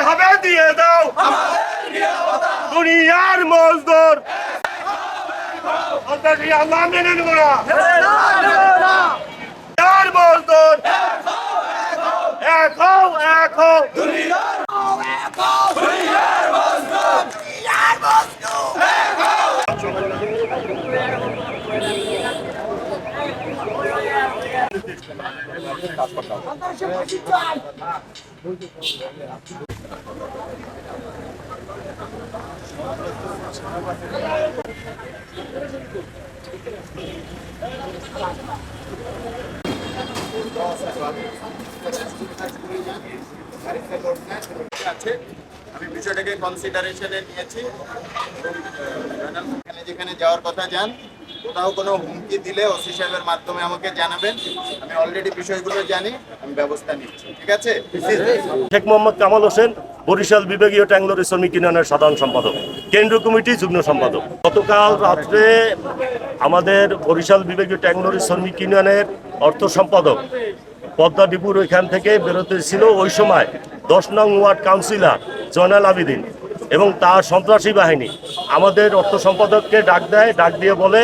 खबर दिए दो दुनियार मजदूर अल्लाह ने नहीं बोला यार मजदूर এক হও এক হও আমি বিষয়টাকে কনসিডারেশনে নিয়েছি। যেখানে যেখানে যাওয়ার কথা যান, কোথাও কোনো হুমকি দিলে ওসি সাহেবের মাধ্যমে আমাকে জানাবেন। আমি অলরেডি বিষয়গুলো জানি, আমি ব্যবস্থা নিচ্ছি। ঠিক আছে? শেখ মোহাম্মদ কামাল হোসেন, বরিশাল বিভাগীয় ট্যাংলোরি শ্রমিক ইউনিয়নের সাধারণ সম্পাদক। কেন্দ্রীয় কমিটি যুগ্ম সম্পাদক। গতকাল রাত্রে আমাদের বরিশাল বিভাগীয় ট্যাংলোরি শ্রমিক ইউনিয়নের অর্থ সম্পাদক। পদ্মা ডিপুর ওইখান থেকে বেরোতে ছিল ওই সময় দশ নং ওয়ার্ড কাউন্সিলর জয়নাল আবিদিন এবং তার সন্ত্রাসী বাহিনী। আমাদের অর্থ সম্পাদককে ডাক দেয় ডাক দিয়ে বলে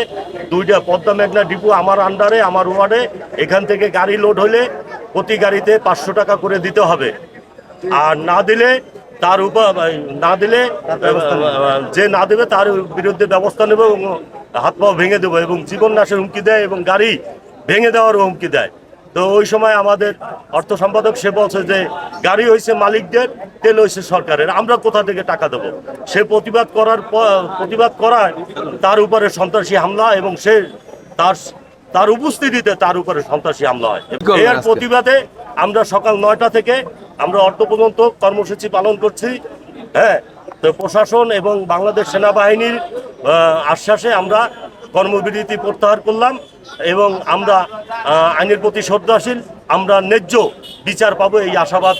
দুইটা পদ্মা মেঘনা ডিপু আমার আন্ডারে আমার ওয়ার্ডে এখান থেকে গাড়ি লোড হলে প্রতি গাড়িতে পাঁচশো টাকা করে দিতে হবে। আর না দিলে তার উপর না দিলে যে না দেবে তার বিরুদ্ধে ব্যবস্থা নেব এবং হাত পাও ভেঙে দেবো এবং জীবন নাশের হুমকি দেয় এবং গাড়ি ভেঙে দেওয়ার হুমকি দেয়। তো ওই সময় আমাদের অর্থ সম্পাদক সে বলছে যে গাড়ি হয়েছে মালিকদের তেল হয়েছে সরকারের আমরা কোথা থেকে টাকা দেবো? সে প্রতিবাদ করার প্রতিবাদ করায় তার উপরে সন্ত্রাসী হামলা এবং সে তার তার উপস্থিতিতে তার উপরে সন্ত্রাসী হামলা হয়। এর প্রতিবাদে আমরা সকাল নয়টা থেকে আমরা অর্থ পর্যন্ত কর্মসূচি পালন করছি। হ্যাঁ তো প্রশাসন এবং বাংলাদেশ সেনাবাহিনীর আশ্বাসে আমরা কর্মবিরতি প্রত্যাহার করলাম এবং আমরা আইনের প্রতি শ্রদ্ধাশীল, আমরা ন্যায্য বিচার পাবো, এই আশাবাদ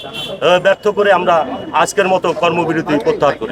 ব্যর্থ করে আমরা আজকের মতো কর্মবিরতি প্রত্যাহার করি।